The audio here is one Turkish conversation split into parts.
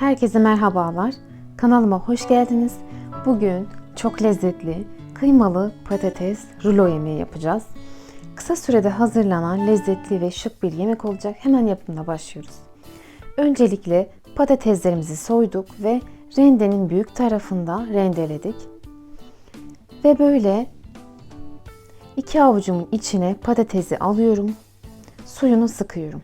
Herkese merhabalar. Kanalıma hoş geldiniz. Bugün çok lezzetli kıymalı patates rulo yemeği yapacağız. Kısa sürede hazırlanan lezzetli ve şık bir yemek olacak. Hemen yapımına başlıyoruz. Öncelikle patateslerimizi soyduk ve rendenin büyük tarafında rendeledik. Ve böyle iki avucumun içine patatesi alıyorum. Suyunu sıkıyorum.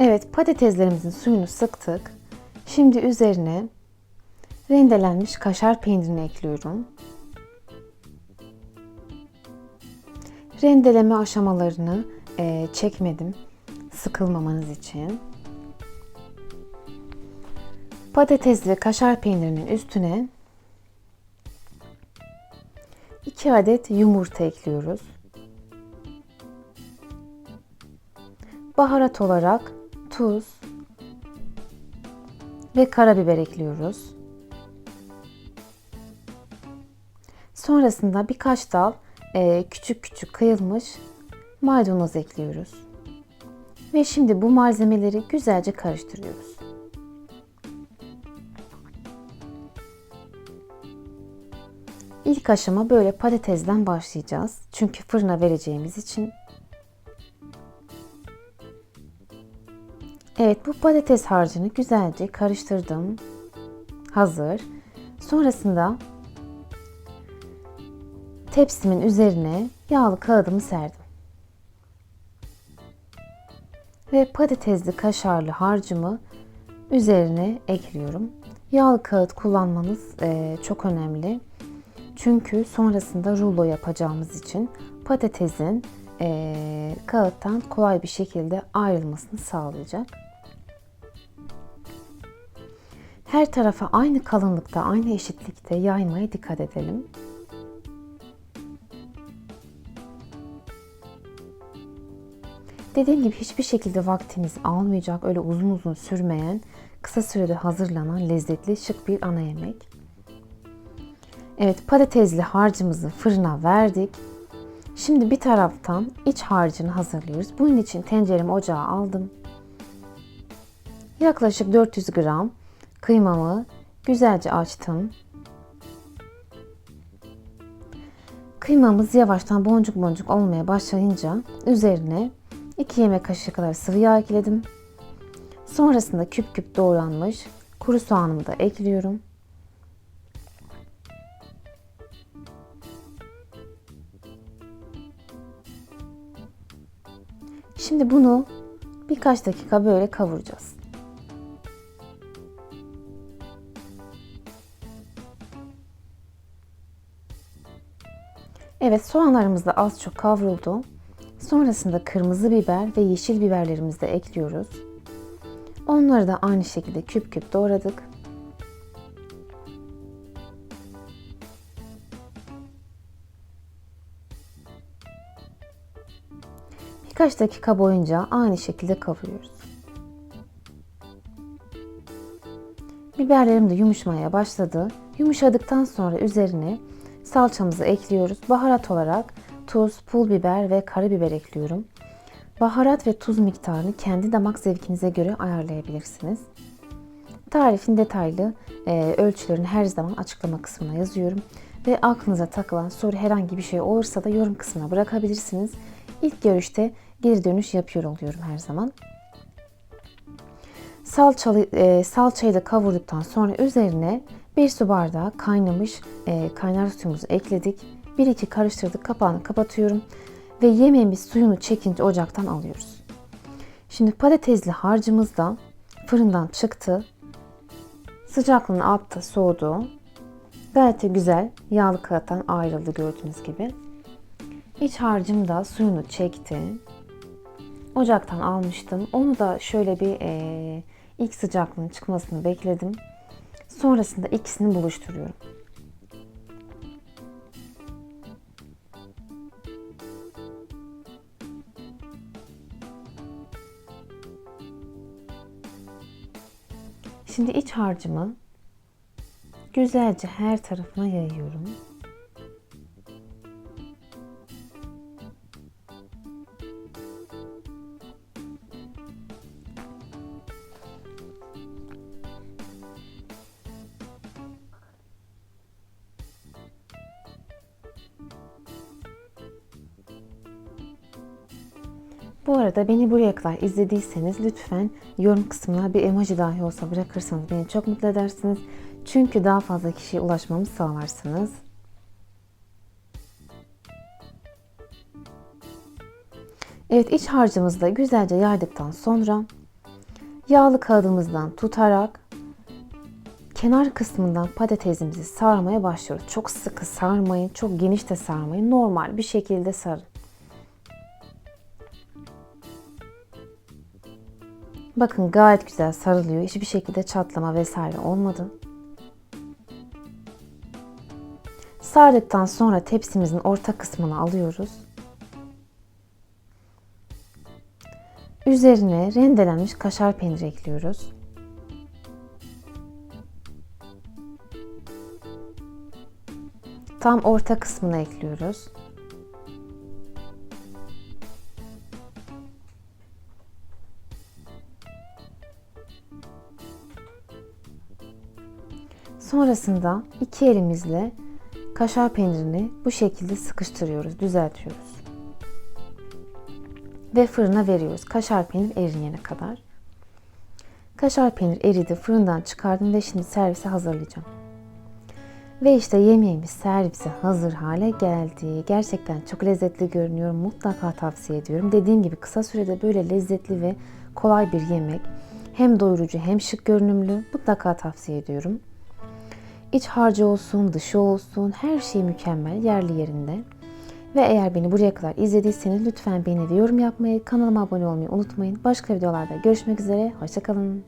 Evet patateslerimizin suyunu sıktık. Şimdi üzerine rendelenmiş kaşar peynirini ekliyorum. Rendeleme aşamalarını e, çekmedim sıkılmamanız için. Patates ve kaşar peynirinin üstüne 2 adet yumurta ekliyoruz. Baharat olarak tuz ve karabiber ekliyoruz. Sonrasında birkaç dal e, küçük küçük kıyılmış maydanoz ekliyoruz. Ve şimdi bu malzemeleri güzelce karıştırıyoruz. İlk aşama böyle patatesden başlayacağız. Çünkü fırına vereceğimiz için Evet bu patates harcını güzelce karıştırdım. Hazır. Sonrasında tepsimin üzerine yağlı kağıdımı serdim. Ve patatesli kaşarlı harcımı üzerine ekliyorum. Yağlı kağıt kullanmanız e, çok önemli. Çünkü sonrasında rulo yapacağımız için patatesin e, kağıttan kolay bir şekilde ayrılmasını sağlayacak. Her tarafa aynı kalınlıkta, aynı eşitlikte yaymaya dikkat edelim. Dediğim gibi hiçbir şekilde vaktimiz almayacak, öyle uzun uzun sürmeyen, kısa sürede hazırlanan lezzetli şık bir ana yemek. Evet patatesli harcımızı fırına verdik. Şimdi bir taraftan iç harcını hazırlıyoruz. Bunun için tenceremi ocağa aldım. Yaklaşık 400 gram kıymamı güzelce açtım. Kıymamız yavaştan boncuk boncuk olmaya başlayınca üzerine 2 yemek kaşığı kadar sıvı yağ ekledim. Sonrasında küp küp doğranmış kuru soğanımı da ekliyorum. Şimdi bunu birkaç dakika böyle kavuracağız. Evet soğanlarımız da az çok kavruldu. Sonrasında kırmızı biber ve yeşil biberlerimizi de ekliyoruz. Onları da aynı şekilde küp küp doğradık. Birkaç dakika boyunca aynı şekilde kavuruyoruz. Biberlerim de yumuşamaya başladı. Yumuşadıktan sonra üzerine salçamızı ekliyoruz. Baharat olarak tuz, pul biber ve karabiber ekliyorum. Baharat ve tuz miktarını kendi damak zevkinize göre ayarlayabilirsiniz. Tarifin detaylı e, ölçülerini her zaman açıklama kısmına yazıyorum. Ve aklınıza takılan soru herhangi bir şey olursa da yorum kısmına bırakabilirsiniz. İlk görüşte geri dönüş yapıyor oluyorum her zaman. Salçalı, e, salçayı da kavurduktan sonra üzerine bir su bardağı kaynamış e, kaynar suyumuzu ekledik. Bir iki karıştırdık kapağını kapatıyorum ve yemeğimiz suyunu çekince ocaktan alıyoruz. Şimdi patatesli harcımız da fırından çıktı. Sıcaklığını attı, soğudu. Gayet de güzel yağlı kağıttan ayrıldı gördüğünüz gibi. İç harcım da suyunu çekti. Ocaktan almıştım. Onu da şöyle bir e, ilk sıcaklığın çıkmasını bekledim. Sonrasında ikisini buluşturuyorum. Şimdi iç harcımı güzelce her tarafına yayıyorum. Bu arada beni buraya kadar izlediyseniz lütfen yorum kısmına bir emoji dahi olsa bırakırsanız beni çok mutlu edersiniz. Çünkü daha fazla kişiye ulaşmamı sağlarsınız. Evet iç harcımızı da güzelce yaydıktan sonra yağlı kağıdımızdan tutarak kenar kısmından patatesimizi sarmaya başlıyoruz. Çok sıkı sarmayın, çok geniş de sarmayın. Normal bir şekilde sarın. Bakın gayet güzel sarılıyor. Hiçbir şekilde çatlama vesaire olmadı. Sardıktan sonra tepsimizin orta kısmını alıyoruz. Üzerine rendelenmiş kaşar peynir ekliyoruz. Tam orta kısmına ekliyoruz. Sonrasında iki elimizle kaşar peynirini bu şekilde sıkıştırıyoruz, düzeltiyoruz. Ve fırına veriyoruz. Kaşar peynir eriyene kadar. Kaşar peynir eridi, fırından çıkardım ve şimdi servise hazırlayacağım. Ve işte yemeğimiz servise hazır hale geldi. Gerçekten çok lezzetli görünüyor. Mutlaka tavsiye ediyorum. Dediğim gibi kısa sürede böyle lezzetli ve kolay bir yemek. Hem doyurucu hem şık görünümlü. Mutlaka tavsiye ediyorum. İç harcı olsun, dışı olsun her şey mükemmel, yerli yerinde. Ve eğer beni buraya kadar izlediyseniz lütfen beğeni ve yorum yapmayı, kanalıma abone olmayı unutmayın. Başka videolarda görüşmek üzere, hoşçakalın.